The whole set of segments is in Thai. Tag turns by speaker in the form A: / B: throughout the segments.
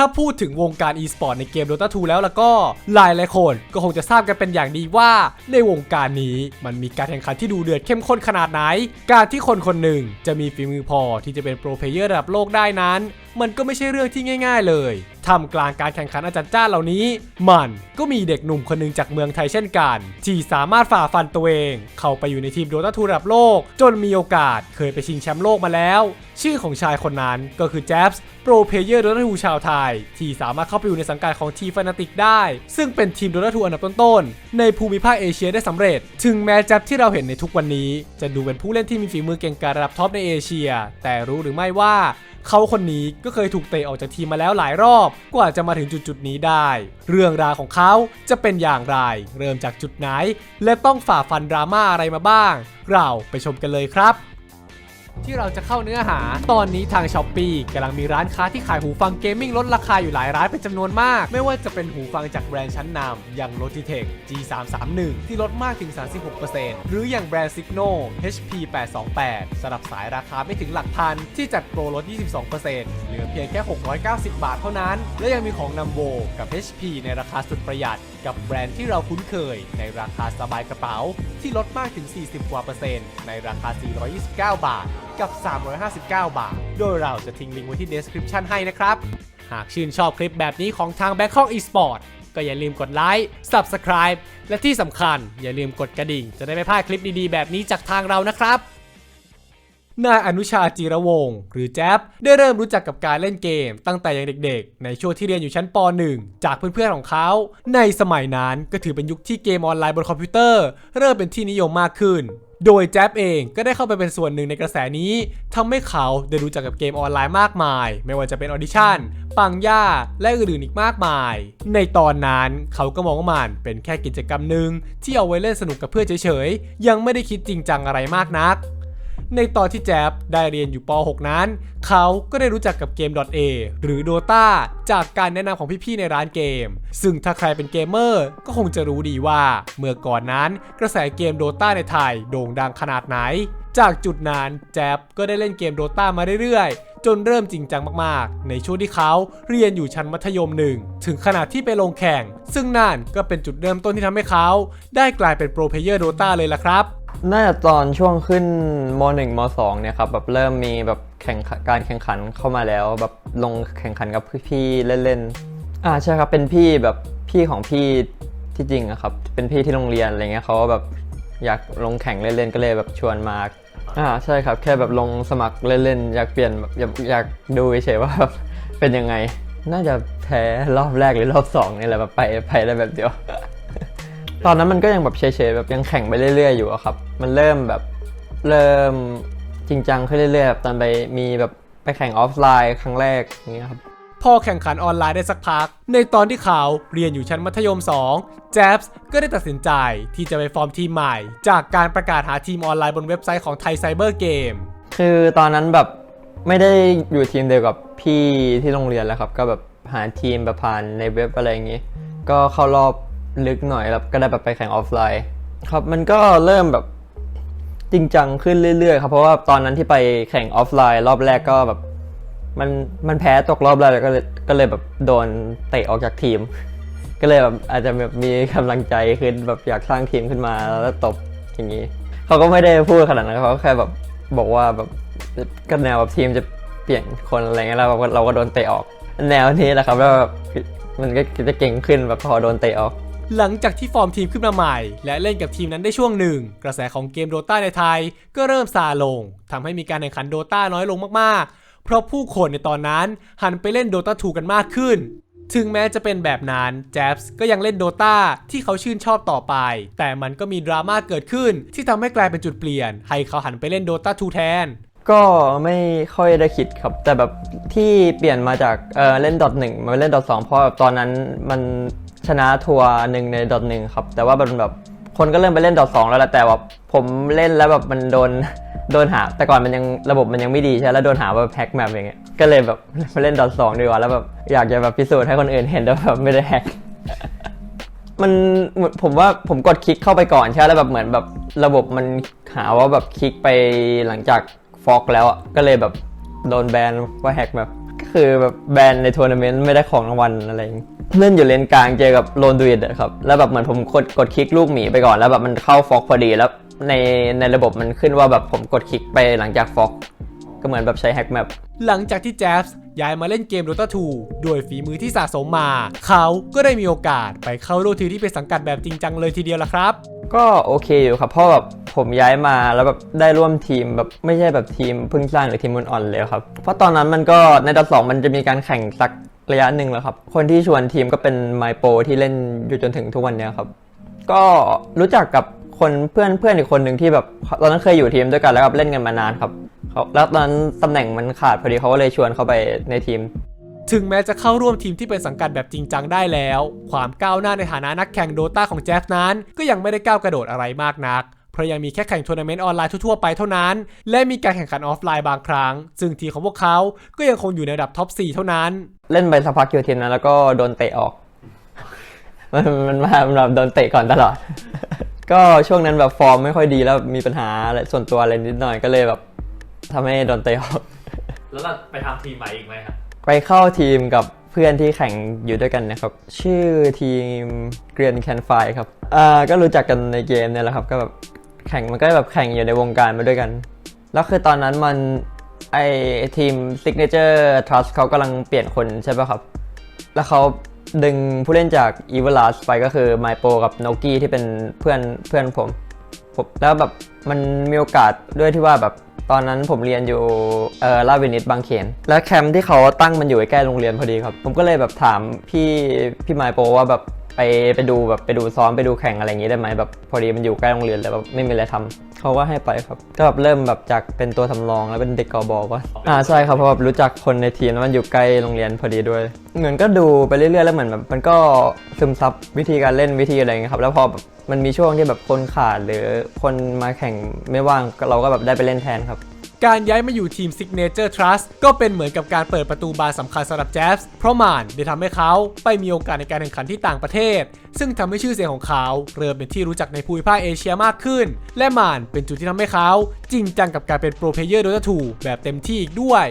A: ถ้าพูดถึงวงการ e-sport ในเกม Dota 2 แล้วแล้วก็หลายหลายคนก็คงจะทราบกันเป็นอย่างดีว่าในวงการนี้มันมีการแข่งขันที่ดูเดือดเข้มข้นขนาดไหน การที่คนคนหนึ่งจะมีฝีมือพอที่จะเป็นโปรเพลเยอร์ระดับโลกได้นั้น มันก็ไม่ใช่เรื่องที่ง่าย ๆ เลย ทำกลางการแข่งขันอาจารย์จ้าเหล่านี้ มันก็มีเด็กหนุ่มคนหนึ่งจากเมืองไทยเช่นกัน ที่สามารถฝ่าฟันตัวเอง เข้าไปอยู่ในทีมโดตาทูระดับโลก จนมีโอกาสเคยไปชิงแชมป์โลกมาแล้ว ชื่อของชายคนนั้นก็คือแจ๊บส์โปรเพเยอร์โดตาทูชาวไทย ที่สามารถเข้าไปอยู่ในสังกัดของทีฟนาติกได้ ซึ่งเป็นทีมโดตาทูอันดับต้นๆในภูมิภาคเอเชียได้สำเร็จ ถึงแม้แจ๊บที่เราเห็นในทุกวันนี้ จะดูเป็นผู้เล่นที่มีฝีมือเก่งกาจระดับท็อปในเอเชีย แต่รู้หรือไม่ว่า เขาคนนี้ก็เคยถูกเตะออกจากทีมมาแล้วหลายรอบ กว่าจะมาถึงจุดๆนี้ได้ เรื่องราวของเขาจะเป็นอย่างไร เริ่มจากจุดไหน และต้องฝ่าฟันดราม่าอะไรมาบ้าง เราไปชมกันเลยครับ ที่เราจะเข้าเนื้อหา ตอนนี้ทาง s h อ p e e กำลังมีร้านค้าที่ขายหูฟังเกมมิ่งลดราคาอยู่หลายร้านเป็นจำนวนมาก ไม่ว่าจะเป็นหูฟังจากแบรนด์ชั้นนำอย่าง Logitech G331 ที่ลดมากถึง 36%หรืออย่างแบรนด์ Signo HP828 สำหรับสายราคาไม่ถึงหลักพัน ที่จัดโปรลด 22%เหลือเพียงแค่ 690 บาทเท่านั้น และยังมีของนำโวกับ HP ในราคาสุดประหยัดกับแบรนด์ที่เราคุ้นเคย ในราคาสบายกระเป๋า ที่ลดมากถึง 40 กว่าเปอร์เซ็นต์ในราคา 429 บาท กับ 359 บาท โดยเราจะทิ้งลิงก์ไว้ที่ description ให้นะครับ หากชื่นชอบคลิปแบบนี้ของทาง Bangkok Esport ก็อย่าลืมกดไลค์ Subscribe และที่สำคัญอย่าลืมกดกระดิ่ง จะได้ไม่พลาดคลิปดีๆ แบบนี้จากทางเรานะครับ นายอนุชาจีระวงศ์หรือแจ๊บได้เริ่มรู้จักกับการเล่นเกม ตั้งแต่ยังเด็กๆ ในช่วงที่เรียนอยู่ชั้นป .1 จากเพื่อนๆของเขา ในสมัยนั้นก็ถือเป็นยุคที่เกมออนไลน์บนคอมพิวเตอร์ เริ่มเป็นที่นิยมมากขึ้นโดยแจ๊บเองก็ได้เข้าไปเป็นส่วนหนึ่งในกระแสนี้ทำให้เขาได้รู้จักกับเกมออนไลน์มากมาย ไม่ว่าจะเป็นออดิชั่น ปังย่า และอื่นๆอีกมากมาย ในตอนนั้นเขาก็มองว่ามันเป็นแค่กิจกรรมหนึ่งที่เอาไว้เล่นสนุกกับเพื่อนเฉยๆ ยังไม่ได้คิดจริงจังอะไรมากนัก ในตอนที่แจ๊บได้เรียนอยู่ป .6 นั้น เขาก็ได้รู้จักกับเกม .a หรือ Dota จากการแนะนำของพี่ๆในร้านเกม ซึ่งถ้าใครเป็นเกมเมอร์ก็คงจะรู้ดีว่า เมื่อก่อนนั้นกระแสเกม Dota ในไทยโด่งดังขนาดไหน จากจุดนั้นแจ๊บก็ได้เล่นเกม Dota มาเรื่อยๆ จนเริ่มจริงจังมากๆ ในช่วงที่เขาเรียนอยู่ชั้นมัธยมหนึ่งถึงขนาดที่ไปลงแข่ง ซึ่งนั่นก็เป็นจุดเริ่มต้นที่ทำให้เขา ได้กลายเป็นโปรเพเยอร์ Dota เลยล่ะครับ
B: น่าจะตอนช่วงขึ้นม .1 ม .2 เนี่ยครับแบบเริ่มมีแบบแข่งการแข่งขันเข้ามาแล้ว แบบลงแข่งขันกับพี่ๆเล่นๆอ่าใช่ครับเป็นพี่แบบพี่ของพี่ที่จริงอะครับเป็นพี่ที่โรงเรียนอะไรเงี้ยเขาแบบอยากลงแข่งเล่นๆก็เลยแบบชวนมาอ่าใช่ครับแค่แบบลงสมัครเล่นๆอยากเปลี่ยนอยากอยากดูเฉยๆว่าแบบเป็นยังไง น่าจะแพ้รอบแรกหรือรอบสองนี่แหละแบบไปไปได้แบบเดียว ตอนนั้นมันก็ยังแบบเฉยๆแบบยังแข่งไปเรื่อย ๆ อยู่อะครับ มันเริ่มแบบเริ่มจริงจังขึ้นเรื่อยๆแบบตอนไปมีแบบไปแข่งออฟไลน์ครั้งแรกอย่างเงี้ยครับ
A: พอแข่งขันออนไลน์ได้สักพัก ในตอนที่เขาเรียนอยู่ชั้นมัธยม 2 แจ๊บส์ก็ได้ตัดสินใจที่จะไปฟอร์มทีมใหม่ จากการประกาศหาทีมออนไลน์บนเว็บไซต์ของไทยไซเบอร์เกม
B: คือตอนนั้นแบบไม่ได้อยู่ทีมเดียวกับพี่ที่โรงเรียนแล้วครับ ก็แบบหาทีมแบบผ่านในเว็บอะไรอย่างงี้ ก็เข้ารอบ ลึกหน่อยแล้วก็ได้แบบไปแข่งออฟไลน์ ครับมันก็เริ่มแบบจริงจังขึ้นเรื่อยๆครับเพราะว่าตอนนั้นที่ไปแข่งออฟไลน์รอบแรกก็แบบมันมันแพ้ตกรอบแรกแล้วก็เลยก็เลยแบบโดนเตะออกจากทีม ก็เลยแบบอาจจะแบบมีกำลังใจขึ้นแบบอยากสร้างทีมขึ้นมาแล้วตบอย่างนี้เขาก็ไม่ได้พูดขนาดนั้นเขาแค่แบบบอกว่าแบบก็แนวแบบทีมจะเปลี่ยนคนอะไรเงี้ยแล้วเราก็เราก็โดนเตะออก แนวนี้แหละครับแล้วแบบมันก็จะเก่งขึ้นแบบพอโดนเตะออก
A: หลังจากที่ฟอร์มทีมขึ้นมาใหม่ และเล่นกับทีมนั้นได้ช่วงหนึ่ง กระแสของเกมโดตาในไทย ก็เริ่มซาลงทำให้มีการแข่งขันโดตาน้อยลงมากๆ เพราะผู้คนในตอนนั้นหันไปเล่นโดตา2กันมากขึ้น ถึงแม้จะเป็นแบบนั้นแจ๊บส์ก็ยังเล่นโดตาที่เขาชื่นชอบต่อไป แต่มันก็มีดราม่าเกิดขึ้น ที่ทำให้กลายเป็นจุดเปลี่ยน ให้เขาหันไปเล่นโดตา2แทน
B: ก็ไม่ค่อยได้คิดครับ แต่แบบที่เปลี่ยนมาจากเออเล่นดอทหนึ่งมาเล่นดอทสองเพราะแบบตอนนั้นมัน ชนะทัวร์หนึ่งในดอทหนึ่งครับ แต่ว่ามันแบบคนก็เริ่มไปเล่นดอทสองแล้วแหละแต่ว่าผมเล่นแล้วแบบมันโดนโดนหา แต่ก่อนมันยังระบบมันยังไม่ดีใช่แล้วโดนหาว่าแฮกแมปอย่างเงี้ยก็เลยแบบมาเล่นดอทสองดีกว่าแล้วแบบอยากจะแบบพิสูจน์ให้คนอื่นเห็นแต่แบบไม่ได้แฮกมันผมว่าผมกดคลิกเข้าไปก่อนใช่แล้วแบบเหมือนแบบระบบมันหาว่าแบบคลิกไปหลังจากฟอกแล้วอะก็เลยแบบโดนแบนว่าแฮกแบบ คือแบบแบนในทัวร์นาเมนต์ไม่ได้ของรางวัลอะไรอย่างงี้เล่นอยู่เลนกลางเจอกับโลนดูอิดครับ แล้วแบบเหมือนผมกดกดคลิกลูกหมีไปก่อน แล้วแบบมันเข้าฟอกพอดีแล้วในในระบบมันขึ้นว่าแบบผมกดคลิกไปหลังจากฟอกก็เหมือนแบบใช้แฮกแมป
A: หลังจากที่แจ๊ส์ย้ายมาเล่นเกม Dota 2ด้วยฝีมือที่สะสมมา เขาก็ได้มีโอกาสไปเข้าร่วมทีที่เป็นสังกัดแบบจริงจังเลยทีเดียวละครับ
B: ก็โอเคอยู่ครับเพราะแบบผมย้ายมาแล้วแบบได้ร่วมทีมแบบไม่ใช่แบบทีมเพิ่งสร้างหรือทีมมุนอ่อนเลยครับ เพราะตอนนั้นมันก็ในดอทสองมันจะมีการแข่งสักระยะหนึ่งแล้วครับ คนที่ชวนทีมก็เป็นไมโปที่เล่นอยู่จนถึงทุกวันนี้ครับ ก็รู้จักกับคนเพื่อนเพื่อนอีกคนหนึ่งที่แบบตอนนั้นเคยอยู่ทีมด้วยกันแล้วก็เล่นกันมานานครับแล้วตอนนั้นตำแหน่งมันขาดพอดีเขาก็เลยชวนเข้าไปในทีม
A: ถึงแม้จะเข้าร่วมทีมที่เป็นสังกัดแบบจริงจังได้แล้ว ความก้าวหน้าในฐานะนักแข่งโดตาของแจ๊ฟนั้น ก็ยังไม่ได้ก้าวกระโดดอะไรมากนักเพราะยังมีแค่แข่งทัวร์นาเมนต์ออนไลน์ทั่วๆไปเท่านั้น และมีการแข่งขันออฟไลน์บางครั้ง ซึ่งทีมของพวกเขา ก็ยังคงอยู่ในระดับท็อป 4 เท่านั้น
B: เล่นไปสักพักอยู่ทีมนั้นแล้วก็โดนเตะออก มันมันมามันแบบโดนเตะก่อนตลอด ก็ช่วงนั้นแบบฟอร์มไม่ค่อยดีแล้วมีปัญหาอะไรส่วนตัวอะไรนิดหน่อยก็เลยแบบทำให้โดนเตะออก
C: แล้วเราไปทำทีมใหม่อีกไหมครับ
B: ไปเข้าทีมกับเพื่อนที่แข่งอยู่ด้วยกันนะครับ ชื่อทีม Green Can Fly ครับอ่าก็รู้จักกันในเกมเนี่ยแหละครับ ก็แบบแข่งมันก็แบบแข่งอยู่ในวงการมาด้วยกัน แล้วคือตอนนั้นมันไอทีม Signature Trust เขากำลังเปลี่ยนคนใช่ป่ะครับ แล้วเขาดึงผู้เล่นจาก e v i l a s ไปก็คือ My Pro กับ n o k i ที่เป็นเพื่อนเพื่อนผมผม แล้วแบบมันมีโอกาสด้วยที่ว่าแบบ ตอนนั้นผมเรียนอยู่เอ่อลาวินิตบางเขน แล้วแคมป์ที่เขาตั้งมันอยู่ใกล้โรงเรียนพอดีครับ ผมก็เลยแบบถามพี่พี่ไมโปว่าแบบไปไปดูแบบไปดูซ้อมไปดูแข่งอะไรอย่างนี้ได้ไหมแบบพอดีมันอยู่ใกล้โรงเรียนแล้วแบบไม่มีอะไรทำเขาก็ให้ไปครับ ก็แบบเริ่มแบบจากเป็นตัวทำรองแล้วเป็นเด็กกอบอว่าอ่าใช่ครับเพราะแบบรู้จักคนในทีมแล้วมันอยู่ใกล้โรงเรียนพอดีด้วย เหมือนก็ดูไปเรื่อยๆแล้วเหมือนแบบมันก็ซึมซับวิธีการเล่นวิธีอะไรเงี้ยครับแล้วพอแบบ มันมีช่วงที่แบบคนขาดหรือคนมาแข่งไม่ว่างเราก็แบบได้ไปเล่นแทนครับ
A: การย้ายมาอยู่ทีม Signature Trust ก็เป็นเหมือนกับการเปิดประตูบานสำคัญสำหรับแจ๊สเพราะมานได้ทำให้เขาไปมีโอกาสในการแข่งขันที่ต่างประเทศ ซึ่งทำให้ชื่อเสียงของเขาเริ่มเป็นที่รู้จักในภูมิภาคเอเชียมากขึ้น และมานเป็นจุดที่ทำให้เขาจริงจังกับการเป็นโปรเพลเยอร์ Dota 2แบบเต็มที่อีกด้วย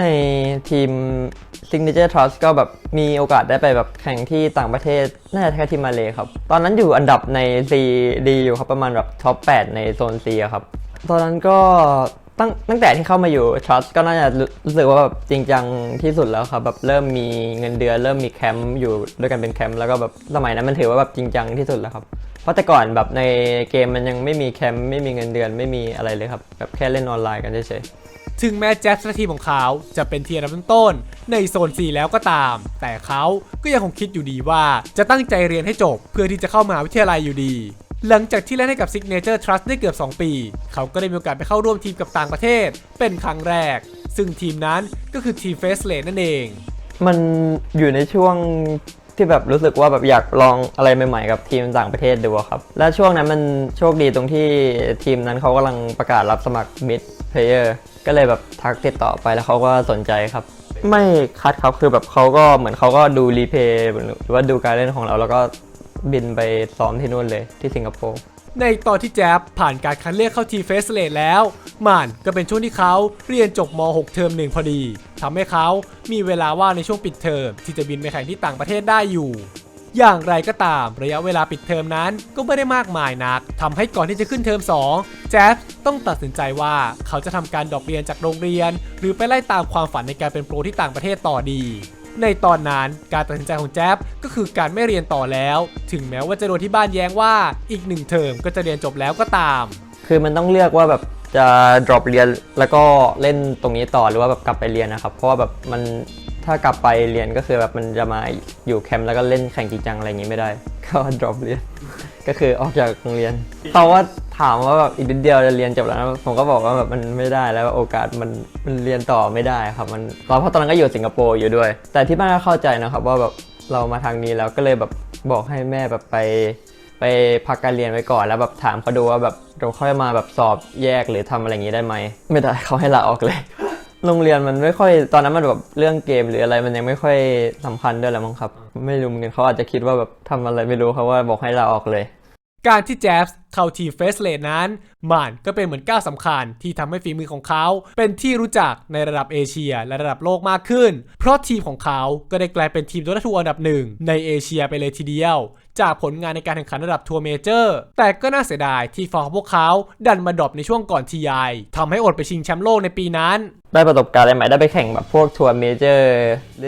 B: ในทีม Signature Trust ก็แบบมีโอกาสได้ไปแบบแข่งที่ต่างประเทศ น่าจะแค่ที่มาเลยครับ ตอนนั้นอยู่อันดับใน C ดีอยู่ครับประมาณแบบท็อป 8 ในโซน C อะครับ ตอนนั้นก็ตั้งตั้งแต่ที่เข้ามาอยู่ Trust ก็น่าจะรู้รู้สึกว่าแบบจริงจังที่สุดแล้วครับแบบเริ่มมีเงินเดือนเริ่มมีแคมป์อยู่ด้วยกันเป็นแคมป์แล้วก็แบบสมัยนั้นมันถือว่าแบบจริงจังที่สุดแล้วครับเพราะแต่ก่อนแบบในเกมมันยังไม่มีแคมป์ไม่มีเงินเดือนไม่มีอะไรเลยครับแบบแค่เล่นออนไลน์กันเฉยๆ
A: ถึงแม้แจ๊สและทีมของเขาจะเป็นเทีมอันดับต้นๆในโซน 4 แล้วก็ตาม แต่เขาก็ยังคงคิดอยู่ดีว่าจะตั้งใจเรียนให้จบ เพื่อที่จะเข้ามหาวิทยาลัยอยู่ดี หลังจากที่เล่นให้กับ Signature Trust ได้เกือบ 2 ปี เขาก็ได้มีโอกาสไปเข้าร่วมทีมกับต่างประเทศ เป็นครั้งแรก ซึ่งทีมนั้นก็คือทีมเฟสเลนนั่นเอง
B: มันอยู่ในช่วงที่แบบรู้สึกว่าแบบอยากลองอะไรใหม่ๆ กับทีมต่างประเทศดูครับ และช่วงนั้นมันโชคดีตรงที่ทีมนั้นเขากำลังประกาศรับสมัคร mid player ก็เลยแบบทักติดต่อไปแล้วเขาก็สนใจครับ ไม่คัดครับคือแบบเขาก็เหมือนเขาก็ดูรีเพย์หรือว่าดูการเล่นของเรา แล้วก็บินไปซ้อมที่นู่นเลยที่สิงคโปร์
A: ในตอนที่แจ๊บผ่านการคัดเลือกเข้าทีเฟสเลนแล้วมันก็เป็นช่วงที่เขาเรียนจบม .6 เทอมหนึ่งพอดีทำให้เขามีเวลาว่างในช่วงปิดเทอมที่จะบินไปแข่งที่ต่างประเทศได้อยู่ อย่างไรก็ตามระยะเวลาปิดเทอมนั้นก็ไม่ได้มากมายนักทำให้ก่อนที่จะขึ้นเทอม 2 แจ๊บต้องตัดสินใจว่าเขาจะทำการดรอปเรียนจากโรงเรียน หรือไปไล่ตามความฝันในการเป็นโปรที่ต่างประเทศต่อดี ในตอนนั้นการตัดสินใจของแจ๊บก็คือการไม่เรียนต่อแล้ว ถึงแม้ว่าจะโดนที่บ้านแย้งว่าอีกหนึ่งเทอมก็จะเรียนจบแล้วก็ตาม
B: คือมันต้องเลือกว่าแบบจะ drop เรียนแล้วก็เล่นตรงนี้ต่อหรือว่าแบบกลับไปเรียนนะครับ เพราะว่าแบบมัน ถ้ากลับไปเรียนก็คือแบบมันจะมาอยู่แคมป์แล้วก็เล่นแข่งจริงจังอะไรอย่างงี้ไม่ได้ ก็ drop เรียน ก็คือออกจากโรงเรียนเขาว่าถามว่าแบบอีกนิดเดียวจะเรียนจบแล้วนะผมก็บอกว่าแบบมันไม่ได้แล้วโอกาสมันมันเรียนต่อไม่ได้ครับมันเพราะตอนนั้นก็อยู่สิงคโปร์อยู่ด้วย แต่ที่บ้านก็เข้าใจนะครับว่าแบบเรามาทางนี้แล้วก็เลยแบบบอกให้แม่แบบไป ไปพักการเรียนไว้ก่อนแล้วแบบถามเขาดูว่าแบบเราค่อยมาแบบสอบแยกหรือทำอะไรอย่างนี้ได้ไหมไม่ได้เขาให้ลาออกเลย โรงเรียนมันไม่ค่อยตอนนั้นมันแบบเรื่องเกมหรืออะไรมันยังไม่ค่อยสำคัญด้วยแหละมั้งครับ ไม่รู้เหมือนกันเขาอาจจะคิดว่าแบบทำอะไรไม่รู้เขาว่าบอกให้ลาออกเลย
A: การที่แจ๊บส์เข้าทีมเฟสเลดนั้นมันก็เป็นเหมือนก้าวสำคัญที่ทำให้ฝีมือของเขา เป็นที่รู้จักในระดับเอเชียและระดับโลกมากขึ้น เพราะทีมของเขาก็ได้กลายเป็นทีมตัวทัวอันดับหนึ่งในเอเชียไปเลยทีเดียว จากผลงานในการแข่งขันระดับทัวร์เมเจอร์ แต่ก็น่าเสียดายที่ฟอร์มของพวกเขาดันมาดรอปในช่วงก่อนทีไอทำให้อดไปชิงแชมป์โลกในปีนั้น
B: ได้ประสบการณ์อะไรใหม่ได้ไปแข่งแบบพวกทัวร์เมเจอร์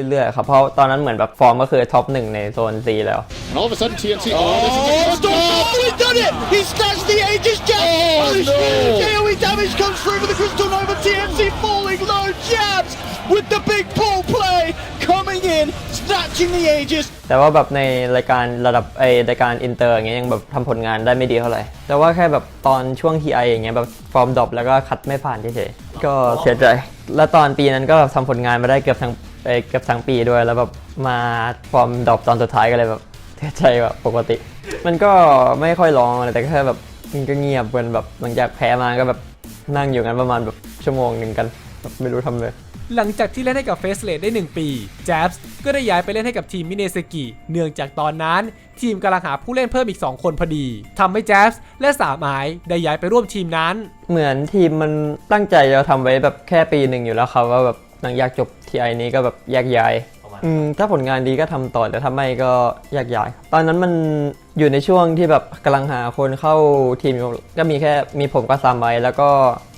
B: เรื่อยๆครับ เพราะตอนนั้นเหมือนแบบฟอร์มก็คือท็อปหนึ่งในโซน C แล้ว
D: And all of a sudden, TNT. Oh,
E: Oh,
D: this is
E: stop! Oh, he's done it! He snatched the Aegis Jab!
D: Oh,
E: Oh,
D: no.
E: AoE damage comes through with the Crystal Nova. TNC falling low. Jabs with the big ball play coming in, snatching the Aegis.
B: แต่ว่าแบบในรายการระดับไอรายการอินเตอร์อย่างเงี้ยยังแบบทำผลงานได้ไม่ดีเท่าไหร่ แต่ว่าแค่แบบตอนช่วง TI อย่างเงี้ยแบบฟอร์มดรอปแล้วก็คัดไม่ผ่านเฉยๆก็เสียใจ แล้วตอนปีนั้นก็แบบทำผลงานมาได้เกือบทั้งเอ่อเกือบทั้งปีด้วย แล้วแบบมาฟอร์มดรอปตอนสุดท้ายก็เลยแบบเสียใจแบบปกติ มันก็ไม่ค่อยร้องอะไรแต่ก็แค่แบบมันก็เงียบเกินแบบหลังจากแพ้มาก็แบบนั่งอยู่กันประมาณแบบชั่วโมงหนึ่งกันแบบไม่รู้ทำเลย
A: หลังจากที่เล่นให้กับเฟสเลดได้ 1 ปีแจ๊บส์ก็ได้ย้ายไปเล่นให้กับทีมมิเนสกิ เนื่องจากตอนนั้น ทีมกำลังหาผู้เล่นเพิ่มอีก 2 คนพอดีทำให้แจ๊บส์และสามายได้ย้ายไปร่วมทีมนั้น
B: เหมือนทีมมันตั้งใจจะทำไว้แบบแค่ปีหนึ่งอยู่แล้วครับว่าแบบหลังจากจบทีไอนี้ก็แบบแยกย้าย อืมถ้าผลงานดีก็ทำต่อแต่ถ้าไม่ก็แยกย้ายตอนนั้นมันอยู่ในช่วงที่แบบกำลังหาคนเข้าทีมอยู่ก็มีแค่มีผมก็ซามไว้แล้วก็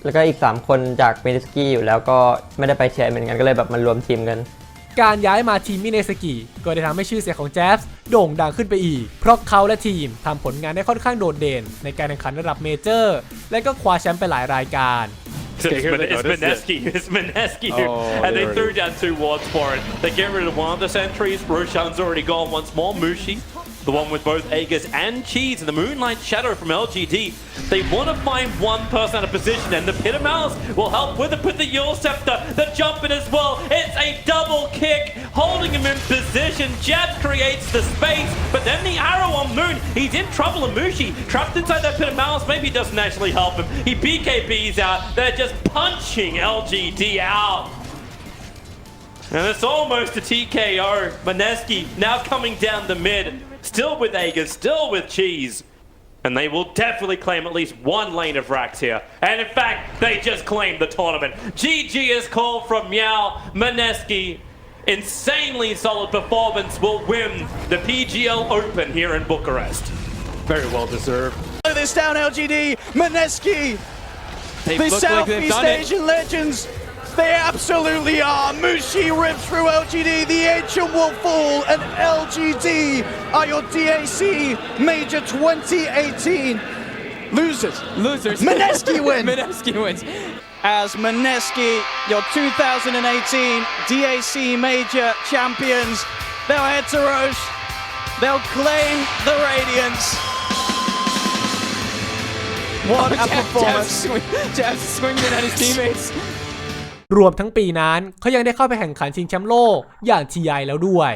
B: แล้วก็อีก 3 คนจากเมนิสกี้อยู่แล้วก็ไม่ได้ไปเชียร์เหมือนกันก็เลยแบบมันรวมทีมกัน
A: การย้ายมาทีมมิเนสกิก็ได้ทำให้ชื่อเสียงของแจ๊สโด่งดังขึ้นไปอีก เพราะเขาและทีมทำผลงานได้ค่อนข้างโดดเด่น ในการแข่งขันระดับเมเจอร์ และก็คว้าแชมป์ไปหลายรายการ
D: Okay,
C: It's,
D: here
C: Min-
D: they go.
C: it's Mineski. It's Mineski.
D: Oh,
C: and they threw
D: is.
C: down two wards for it. They get rid of one of the sentries. Roshan's already gone once more. Mushi, the one with both Aegis and Cheese, and the Moonlight Shadow from LGD. They want to find one person out of position, and the Pit of Malice will help with it with the Yule Scepter. The jumping as well. It's a double kick, holding him in position. Jab creates the space, but then the arrow. He's in trouble, and Mushi trapped inside that Pit of Malice. Maybe it doesn't actually help him. He BKBs out. They're just punching LGD out. And it's almost a TKO. Maneski now coming down the mid, still with Aegis, still with Cheese. And they will definitely claim at least one lane of racks here. And in fact, they just claimed the tournament. GG is called from Meow. Maneski, insanely solid performance, will win the PGL Open here in Bucharest.
D: Very well deserved.
E: Slow this down, LGD. Maneski,
F: They
E: the
F: look like they've
E: Southeast
F: it.
E: Asian legends. They absolutely are. Mushi rips through LGD. The ancient will fall, and LGD are your DAC Major 2018 losers.
F: Losers.
E: Mineski wins.
F: Mineski wins.
E: As Mineski, your 2018 DAC Major champions. They'll head to Roche. They'll claim the Radiance. What a
F: Jab- Jab's
E: performance.
F: swing- Jab's swinging at his teammates.
A: รวมทั้งปีนั้นเขายังได้เข้าไปแข่งขันชิงแชมป์โลกอย่างทีไอแล้วด้วย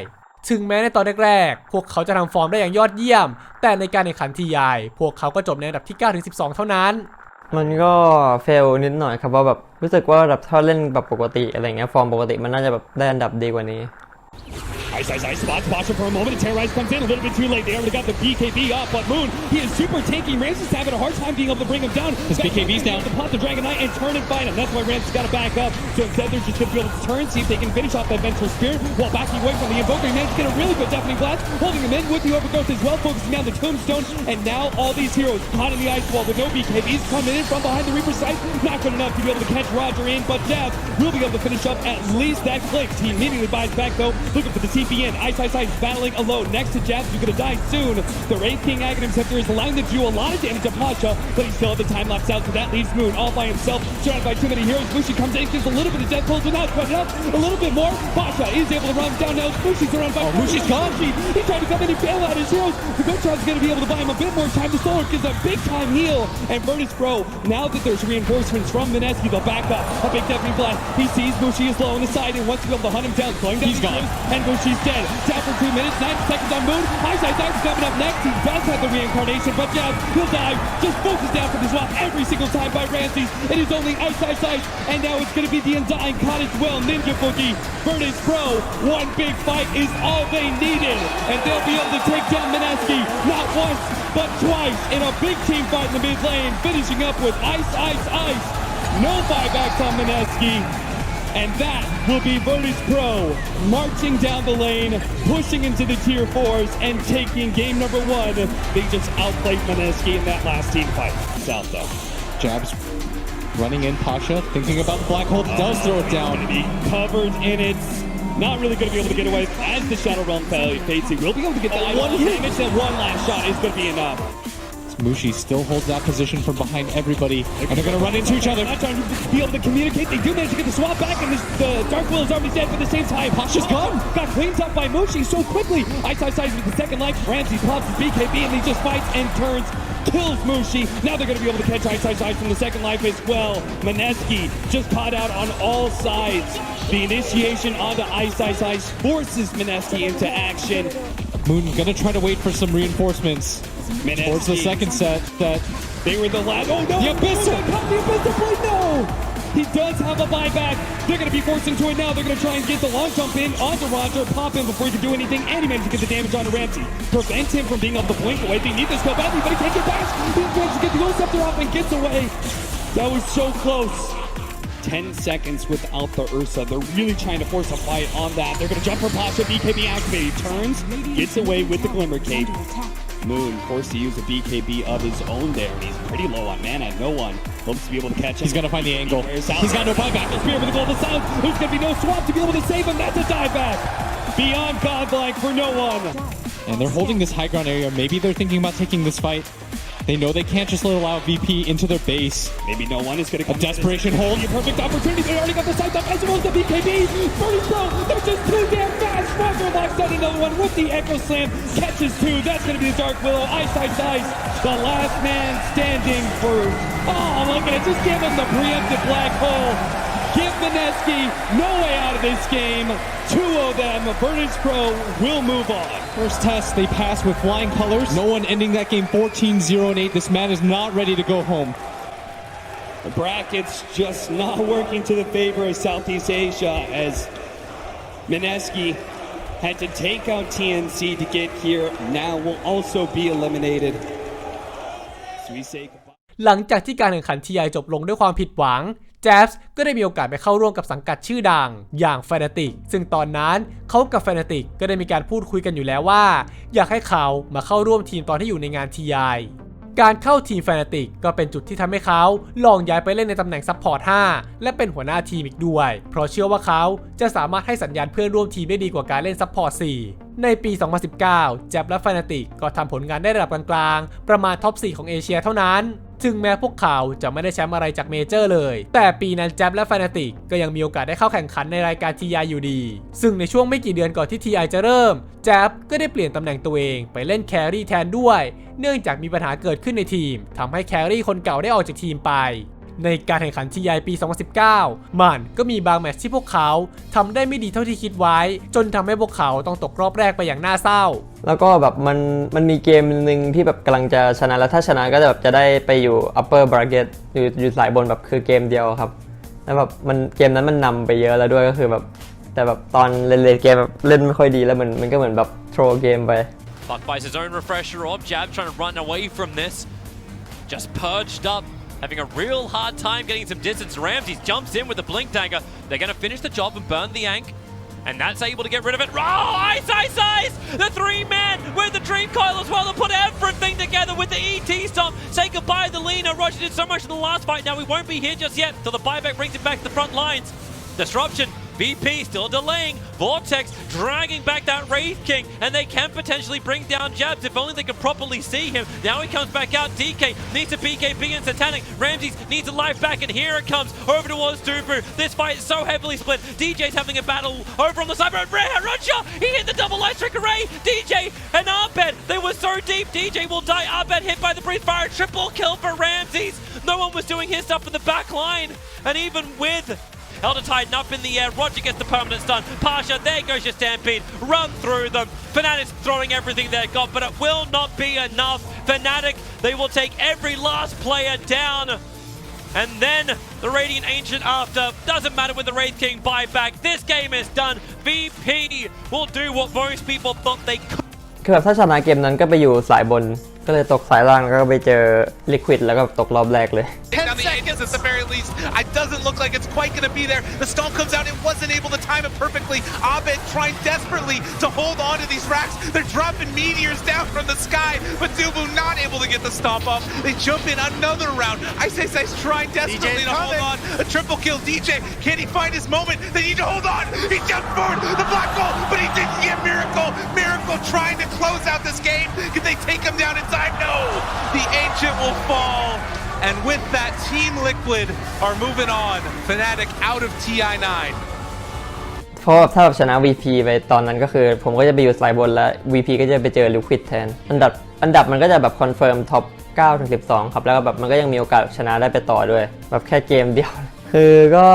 A: ถึงแม้ในตอนแรกๆ พวกเขาจะทำฟอร์มได้อย่างยอดเยี่ยม แต่ในการแข่งขันทีไอพวกเขาก็จบในอันดับที่ 9-12 เท่านั้น
B: มันก็เฟลนิดหน่อยครับว่าแบบรู้สึกว่าแบบถ้าเล่นแบบปกติอะไรเงี้ยฟอร์มปกติมันน่าจะแบบได้อันดับดีกว่านี้
G: Ice, ice, ice, spots Basha for a moment, and Terrorize comes in a little bit too late. They already got the BKB up, but Moon, he is super tanky. Ramses having a hard time being able to bring him down. His BKB's down. To pop the Dragon Knight and turn and fight him. That's why Ramses got to back up. So instead, they're just going to be able to turn, see if they can finish off that Vengeful Spirit while backing away from the Invoker. He managed to get a really good Deafening Blast, holding him in with the Overgrowth as well, focusing on the Tombstone. And now all these heroes caught in the ice wall with no BKBs coming in from behind the Reaper site. Not good enough to be able to catch Roger in, but Jab will be able to finish up at least that click. He immediately buys back though, looking for the TPN. Ice Ice Ice battling alone next to Jabs, who's gonna die soon. The Wraith King Aghanim Scepter is allowing to do a lot of damage to Pasha, but he still has the time lapse out, so that leaves Moon all by himself, surrounded by too many heroes. Mushi comes in, gives a little bit of death pulls without quite up a little bit more. Pasha is able to run down now. Mushi's surrounded by oh, Mushi's gone. He tried to come in and bail out his heroes. The Gotron's gonna be able to buy him a bit more time. The Solar gives a big time heal, and Virtus Pro, now that there's reinforcements from Mineski, they'll back up. A big deafening blast. He sees Mushi is low on the side and wants to be able to hunt him down. Slowing down
F: He's gone.
G: heroes, And Mushi Mushi's dead. Down for two minutes, nine seconds on Moon. Ice Ice coming up next. He does have the reincarnation, but Jab, he'll die. Just focus down for the swap every single time by Ramses. It is only Ice Ice Ice, and now it's going to be the Undying Cottage Well Ninja Boogie. Virtus Pro, one big fight is all they needed, and they'll be able to take down Mineski not once, but twice in a big team fight in the mid lane, finishing up with Ice Ice Ice. No buybacks on Mineski. And that will be Virtus Pro marching down the lane, pushing into the tier fours, and taking game number one. They just outplayed Mineski in that last team fight. South though.
H: Jabs running in Pasha, thinking about the black hole, does throw it oh, down.
G: Gonna be covered in it. Not really going to be able to get away as the Shadow Realm fades. He will be able to get the oh, one damage. That one last shot is going to be enough.
H: Mushi still holds that position from behind everybody, and they're gonna run into each other.
G: Not trying to be able to communicate. They do manage to get the swap back, and this, the Dark Will is already dead. But at the same time,
H: Pasha's gone.
G: Got cleaned up by Mushi so quickly. Ice Ice Ice with the second life. Ramsey pops his BKB, and he just fights and turns. Kills Mushi. Now they're going to be able to catch Ice Ice Ice from the second life as well. Maneski just caught out on all sides. The initiation onto Ice Ice Ice forces Maneski into action.
H: Moon gonna try to wait for some reinforcements towards the second set. That
G: They were the last. Oh no!
H: The Abyssal!
G: Oh, the Abyssal blade. No! He does have a buyback. They're going to be forced into it now. They're going to try and get the long jump in onto Roger, pop him before he can do anything, and he managed to get the damage onto Ramsey. Prevent him from being able to blink away. They need this go badly, but he can't get back. He managed to get the Ult Scepter off and gets away. That was so close. 10 seconds without the Ursa. They're really trying to force a fight on that. They're going to jump for Pasha. BKB activated. Turns, gets away with the Glimmer Cape. Moon forced to use a BKB of his own there, and he's pretty low on mana. No one hopes to be able to catch him.
H: he's gonna find the angle. He's got no buyback.
G: Spear for the Global South. There's going to be no swap to be able to save him. That's a dive back. Beyond godlike for no one.
H: And they're holding this high ground area. Maybe they're thinking about taking this fight. They know they can't just allow VP into their base.
G: Maybe no one is going to come.
H: A desperation hold.
G: Be a perfect opportunity. They already got the sights up as well as the BKB. Birdie Pro, they're just too damn fast. Roger locks down another one with the Echo Slam. Catches two. That's going to be the Dark Willow. Ice, ice, ice. The last man standing for. Oh, look at it. Just give him the preemptive black hole. Give Mineski no way out of this game. Two of them. Virtus Pro will move on.
H: First test, they pass with flying colors. No one ending that game 14-0 and 8. This man is not ready to go home.
G: The brackets just not working to the favor of Southeast Asia as Mineski had to take out TNC to get here. Now will also be eliminated. So we say goodbye.
A: หลังจากที่การแข่งขันทีไอจบลงด้วยความผิดหวัง แ จ๊บส์ก็ได้มีโอกาสไปเข้าร่วมกับสังกัดชื่อดัง อย่าง f a n a t i c ซึ่งตอนนั้นเขากับ f a n a t i c ก็ได้มีการพูดคุยกันอยู่แล้วว่า อยากให้เขามาเข้าร่วมทีมตอนที่อยู่ในงาน TI การเข้าทีม f a n a t i c ก็เป็นจุดที่ทำให้เขาลองย้ายไปเล่นในตำแหน่งซัพพอร์ต 5 และเป็นหัวหน้าทีมอีกด้วย เพราะเชื่อว่าเขาจะสามารถให้สัญญาณเพื่อนร่วมทีมได้ดีกว่าการเล่นซัพพอร์ต 4 ในปี 2019 แจ็บและ f a n a t i c ก็ทำผลงานได้ระดับกลางๆ ประมาณท็อป 4 ของเอเชียเท่านั้น ถึงแม้พวกเขาจะไม่ได้แชมป์อะไรจากเมเจอร์เลย แต่ปีนั้นแจ็บและฟานาติกก็ยังมีโอกาสได้เข้าแข่งขันในรายการทีไออยู่ดี ซึ่งในช่วงไม่กี่เดือนก่อนที่ทีไอจะเริ่ม แจ็บก็ได้เปลี่ยนตำแหน่งตัวเองไปเล่นแครี่แทนด้วย เนื่องจากมีปัญหาเกิดขึ้นในทีมทำให้แครี่คนเก่าได้ออกจากทีมไป ในการแข่งขัน TI ปี 2019 มันก็มีบางแมตช์ที่พวกเขาทำได้ไม่ดีเท่าที่คิดไว้ จนทำให้พวกเขาต้องตกรอบแรกไปอย่างน่าเศร้า
B: แล้วก็แบบมันมันมีเกมหนึ่งที่แบบกำลังจะชนะแล้วถ้าชนะก็จะแบบจะได้ไปอยู่ upper bracket อยู่อยู่สายบนแบบคือเกมเดียวครับแล้วแบบมันเกมนั้นมันนำไปเยอะแล้วด้วยก็คือแบบแต่แบบตอนเล่นเล่นเกมแบบเล่นไม่ค่อยดีแล้วมันมันก็เหมือนแบบ throw เกมไป
C: Buck buys his own refresher off. Jab trying to run away from this. Just perched up, having a real hard time getting some distance. Ramses jumps in with the blink dagger. They're going to finish the job and burn the Ank. And that's able to get rid of it. Oh, ice, ice, ice! The three man with the Dream Coil as well to put everything together with the ET stomp. Say goodbye to Lena. Roger did so much in the last fight. Now we won't be here just yet till the buyback brings it back to the front lines. Disruption. VP still delaying. Vortex dragging back that Wraith King, and they can potentially bring down Jabs if only they can properly see him. Now he comes back out. DK needs a BKB and Satanic. Ramses needs a life back, and here it comes over towards Dubu. This fight is so heavily split. DJ's having a battle over on the side. Roger, he hit the double light trick array. DJ and Arbed, they were so deep. DJ will die. Arbed hit by the breeze fire. Triple kill for Ramses. No one was doing his stuff in the back line, and even with Elder Titan up in the air. Roger gets the permanent stun. Pasha, there goes your Stampede. Run through them. Fnatic's throwing everything they've got, but it will not be enough. Fnatic, they will take every last player down. And then the Radiant Ancient after. Doesn't matter with the Wraith King buyback. This game is done. VP will do what most people thought they could.
B: คือแบบถ้าชนะเกมนั้นก็ไปอยู่สายบน ก็เลยตกสายล่างแล้วก็ไปเจอลิควิดแล้วก็ตกรอบแรกเลย
I: down the Aegis at the very least. It doesn't look like it's quite going to be there. The storm comes out. It wasn't able to time it perfectly. Abed trying desperately to hold on to these racks. They're dropping meteors down from the sky, but Dubu not able to get the stomp off. They jump in another round. Ice Ice Ice trying desperately to hold on. A triple kill DJ. Can he find his moment? They need to hold on. He jumped forward. The black hole, but he didn't get Miracle. Miracle trying to close out this game. Can they take him down in time? No. The Ancient will fall. And with that, Team Liquid are moving on. Fnatic out of TI9.
B: เพราะถ้าแบบชนะ VP ไปตอนนั้นก็คือ ผมก็จะไปอยู่สายบนแล้ว VP ก็จะไปเจอลิควิดแทน อันดับอันดับมันก็จะแบบคอนเฟิร์มท็อป9ถึง12 ครับ แล้วก็แบบมันก็ยังมีโอกาสชนะได้ไปต่อด้วย แบบแค่เกมเดียว คือก็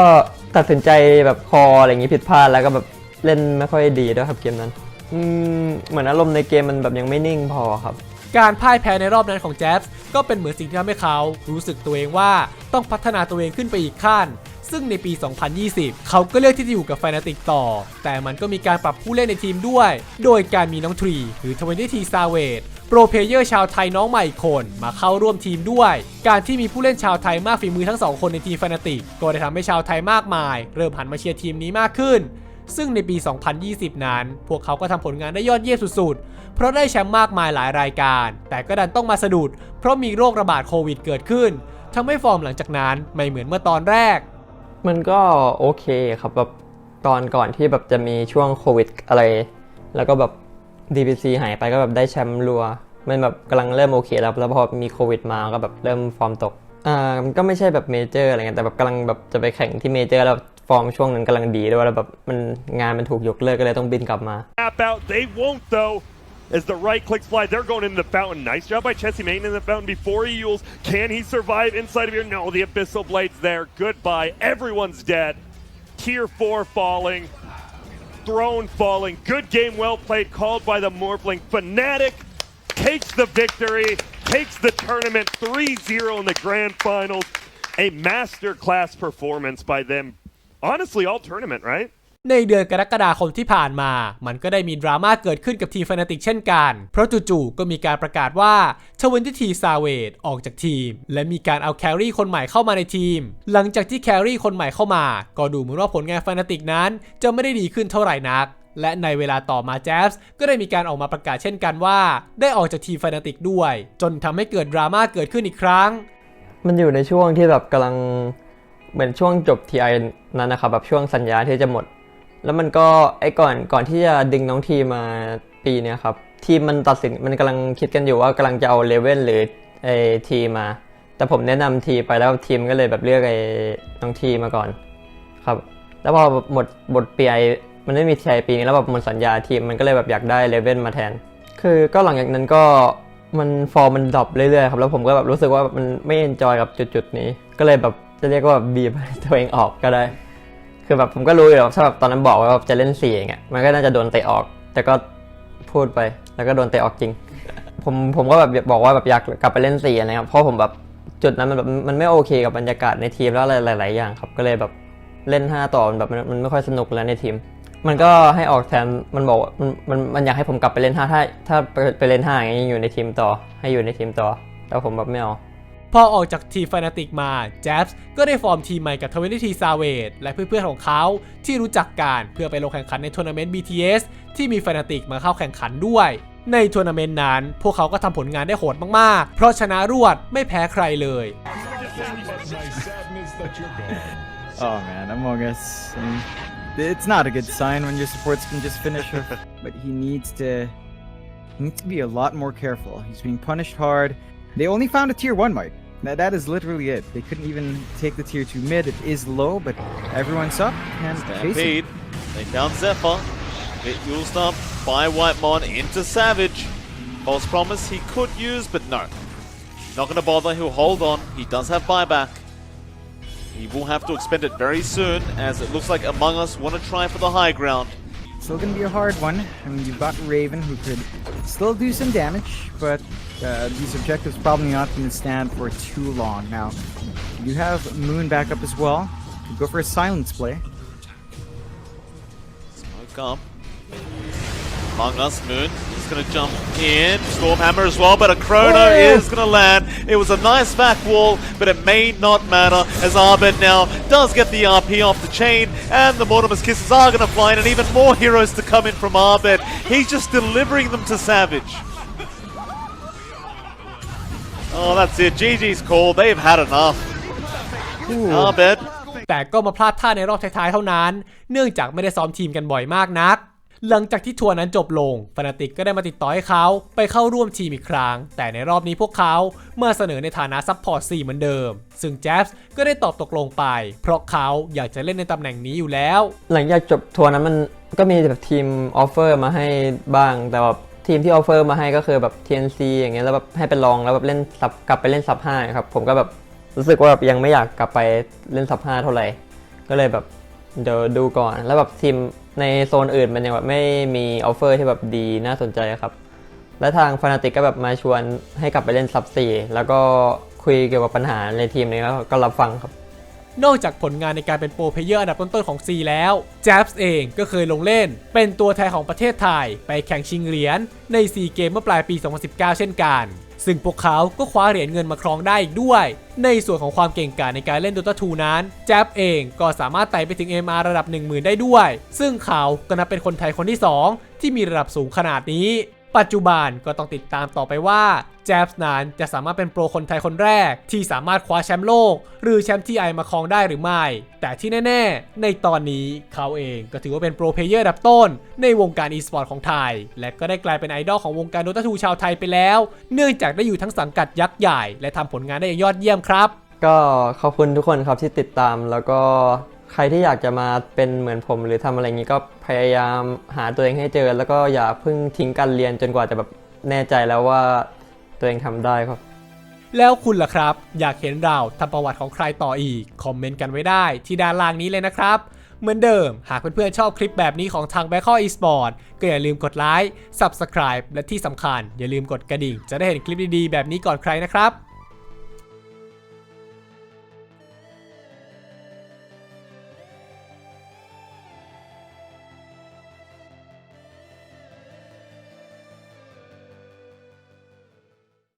B: ตัดสินใจแบบคออะไรอย่างงี้ผิดพลาดแล้วก็แบบเล่นไม่ค่อยดีด้วยครับเกมนั้น อืมเหมือนอารมณ์ในเกมมันแบบยังไม่นิ่งพอครับ
A: การพ่ายแพ้ในรอบนั้นของแจ๊ส์ก็เป็นเหมือนสิ่งที่ทำให้เขา รู้สึกตัวเองว่าต้องพัฒนาตัวเองขึ้นไปอีกขั้น ซึ่งในปี 2020 เขาก็เลือกที่จะอยู่กับแฟนาติกต่อ แต่มันก็มีการปรับผู้เล่นในทีมด้วย โดยการมีน้องทรี หรือ20ทีซาเวดโปรเพเยอร์ชาวไทยน้องใหม่อีกคนมาเข้าร่วมทีมด้วย การที่มีผู้เล่นชาวไทยมากฝีมือทั้งสองคนในทีมแฟนาติก ก็ได้ทำให้ชาวไทยมากมาย เริ่มหันมาเชียร์ทีมนี้มากขึ้น ซึ่งในปี 2020 นั้น พวกเขาก็ทำผลงานได้ยอดเยี่ยมสุดๆ เพราะได้แชมป์มากมายหลายรายการ แต่ก็ดันต้องมาสะดุด เพราะมีโรคระบาดโควิดเกิดขึ้นทำให้ฟอร์มหลังจากนั้นไม่เหมือนเมื่อตอนแรก
B: มันก็โอเคครับแบบตอนก่อนที่แบบจะมีช่วงโควิดอะไร แล้วก็แบบ DPC หายไปก็แบบได้แชมป์รัว มันแบบกำลังเริ่มโอเคแล้วแล้วพอมีโควิดมาก็แบบเริ่มฟอร์มตกอ่ามันก็ไม่ใช่แบบเมเจอร์อะไรเงี้ยแต่แบบกำลังแบบจะไปแข่งที่เมเจอร์แล้ว ฟอร์มช่วงนั้นกำลังดีด้วยแล้วแบบมันงานมันถูกยกเลิกก็เลยต้องบินกลับมา
J: Tap out. They won't though. As the right clicks fly, they're going into the fountain. Nice job by Chessie Main in the fountain before he Yules. Can he survive inside of here? No, the Abyssal Blade's there. Goodbye. Everyone's dead. Tier 4 falling. Throne falling. Good game, well played, called by the Morphling. Fnatic takes the victory, takes the tournament 3 0 in the grand finals. A masterclass performance by them. Honestly, all tournament, right?
A: ในเดือนกรกฎาคมที่ผ่านมา มันก็ได้มีดราม่าเกิดขึ้นกับทีมฟนาติกเช่นกัน เพราะจู่ๆ ก็มีการประกาศว่าทเวนตี้ทีซาเวดออกจากทีม และมีการเอาแครี่คนใหม่เข้ามาในทีม หลังจากที่แครี่คนใหม่เข้ามา ก็ดูเหมือนว่าผลงานฟนาติกนั้น จะไม่ได้ดีขึ้นเท่าไหร่นัก และในเวลาต่อมาแจ๊บส์ก็ได้มีการออกมาประกาศเช่นกันว่า ได้ออกจากทีมฟนาติกด้วย จนทำให้เกิดดราม่าเกิดขึ้นอีกครั้ง
B: มันอยู่ในช่วงที่แบบกำลัง เหมือนช่วงจบ TI นั้นนะครับแบบช่วงสัญญาที่จะหมด แล้วมันก็ไอ้ก่อนก่อนที่จะดึงน้องทีมาปีเนี้ยครับทีมมันตัดสินมันกำลังคิดกันอยู่ว่ากำลังจะเอาเลเวลหรือไอ้ทีมา แต่ผมแนะนำทีไปแล้วทีมก็เลยแบบเลือกไอ้น้องทีมาก่อนครับ แล้วพอหมดบทปีไอมันไม่มีทีไอปีนี้แล้วแบบหมดสัญญาทีมมันก็เลยแบบอยากได้เลเวลมาแทน คือก็หลังจากนั้นก็มันฟอร์มมันดรอปเรื่อยๆครับแล้วผมก็แบบรู้สึกว่ามันไม่เอนจอยกับจุดๆนี้ ก็เลยแบบ จะเรียกว่าบีบตัวเองออกก็ได้ คือแบบผมก็รู้อยู่แล้วถ้าแบบตอนนั้นบอกว่าจะเล่นสี่อย่างเงี้ยมันก็น่าจะโดนเตะออก แต่ก็พูดไป แล้วก็โดนเตะออกจริง ผมผมก็แบบบอกว่าแบบอยากกลับไปเล่นสี่นะครับเพราะผมแบบจุดนั้นมันแบบมันไม่โอเคกับบรรยากาศในทีมแล้วอะไรหลาย ๆ อย่างครับ ก็เลยแบบเล่น 5 ต่อมันแบบมันไม่ค่อยสนุกแล้วในทีม มันก็ให้ออกแทนมันบอกมันมันมันอยากให้ผมกลับไปเล่น 5 ถ้าถ้าไปไปเล่น5อย่างนี้อยู่ในทีมต่อ ให้อยู่ในทีมต่อ แต่ผมแบบไม่เอา
A: พอออกจากทีมฟนาติกมาแจ๊บส์ก็ได้ฟอร์มทีมใหม่กับทเวนตี้ทีซาเวดและเพื่อนๆของเขาที่รู้จักกันเพื่อไปลงแข่งขันในทัวร์นาเมนต์ BTS ที่มีฟนาติกมาเข้าแข่งขันด้วยในทัวร์นาเมนต์นั้น พวกเขาก็ทำผลงานได้โหดมากๆ เพราะชนะรวดไม่แพ้ใครเลย
F: Oh man, Among Us. It's not a good sign when your supports can just finish her. but he needs to he needs to be a lot more careful. He's being punished hard. They only found a tier one might. That, that is literally it. They couldn't even take the tier two mid. It is low, but everyone's up and.
K: Stampede. They found Zephyr. Hit Yule Stomp by White Whitemon into Savage. False promise he could use, but no. Not going to bother. He'll hold on. He does have buyback. He will have to expend it very soon, as it looks like Among Us want to try for the high ground.
F: Still gonna be a hard one. I mean, you've got Raven who could still do some damage, but uh, these objectives probably not gonna stand for too long. Now, you have Moon back up as well. Could go for a silence play.
K: Smoke up. Among Us, Moon is going to jump in. Stormhammer as well, but a Chrono
F: Oh!
K: is going to land. It was a nice back wall, but it may not matter as Arbed now does get the RP off the chain, and the Mortimer's Kisses are going to fly in, and even more heroes to come in from Arbed. He's just delivering them to Savage. Oh, that's it. GG's call. They've had enough. Arbed
A: แต่ก็มาพลาดท่าในรอบท้ายๆเท่านั้น เนื่องจากไม่ได้ซ้อมทีมกันบ่อยมากนัก หลังจากที่ทัวร์นั้นจบลงฟนาติกก็ได้มาติดต่อให้เขาไปเข้าร่วมทีมอีกครั้ง แต่ในรอบนี้พวกเขามาเสนอในฐานะซัพพอร์ต4เหมือนเดิม ซึ่งแจ๊ส์ก็ได้ตอบตกลงไป เพราะเขาอยากจะเล่นในตำแหน่งนี้อยู่แล้ว
B: หลังจากจบทัวร์นั้นมันก็มีแบบทีมออฟเฟอร์มาให้บ้าง แต่แบบทีมที่ออฟเฟอร์มาให้ก็คือแบบ TNC อย่างเงี้ยแล้วแบบให้ไปลองแล้วแบบเล่นซับกลับไปเล่นซับห้าครับผมก็แบบรู้สึกว่าแบบยังไม่อยากกลับไปเล่นซับห้าเท่าไหร่ก็เลยแบบเดี๋ยวดูก่อนแล้วแบบทีม ในโซนอื่นมันยังแบบไม่มีออฟเฟอร์ที่แบบดีน่าสนใจครับ และทางฟนาติกก็แบบมาชวนให้กลับไปเล่นซับสี่แล้วก็คุยเกี่ยวกับปัญหาในทีมนี้ก็รับฟังครับ
A: นอกจากผลงานในการเป็นโปรเพเยอร์อันดับต้นๆของ C แล้วแจ๊บส์เองก็เคยลงเล่น เป็นตัวแทนของประเทศไทย ไปแข่งชิงเหรียญใน C เกมเมื่อปลายปี 2019 เช่นกัน ซึ่งพวกเขาก็คว้าเหรียญเงินมาครองได้อีกด้วย ในส่วนของความเก่งกาจในการเล่น Dota 2 นั้น แจ๊บเองก็สามารถไต่ไปถึง MR ระดับ 10,000 ได้ด้วย ซึ่งเขาก็นับเป็นคนไทยคนที่ 2 ที่มีระดับสูงขนาดนี้ ปัจจุบันก็ต้องติดตามต่อไปว่า แจ๊บส์นั้น จะสามารถเป็นโปรคนไทยคนแรก ที่สามารถคว้าแชมป์โลก หรือแชมป์ที่ไอมาครองได้หรือไม่ แต่ที่แน่ ๆ ในตอนนี้เขาเองก็ถือว่าเป็นโปรเพลเยอร์ระดับต้น ในวงการอีสปอร์ตของไทย และก็ได้กลายเป็นไอดอลของวงการโดตาทูชาวไทยไปแล้ว เนื่องจากได้อยู่ทั้งสังกัดยักษ์ใหญ่ และทำผลงานได้อย่างยอดเยี่ยมครับ
B: ก็ขอบคุณทุกคนครับที่ติดตามแล้วก็ใครที่อยากจะมาเป็นเหมือนผมหรือทำอะไรงนี้ก็พยายามหาตัวเองให้เจอ แล้วก็อย่าเพิ่งทิ้งการเรียนจนกว่าจะแบบแน่ใจแล้วว่า ตัวเองทำได้ครับ
A: แล้วคุณล่ะครับ อยากเห็นเราทำประวัติของใครต่ออีก คอมเมนต์กันไว้ได้ที่ด้านล่างนี้เลยนะครับ เหมือนเดิม หากเพื่อนๆชอบคลิปแบบนี้ของทาง b a c k e Esport ก็อย่าลืมกดไลค์ Subscribe และที่สำคัญ อย่าลืมกดกระดิ่ง จะได้เห็นคลิปดีๆแบบนี้ก่อนใครนะครับ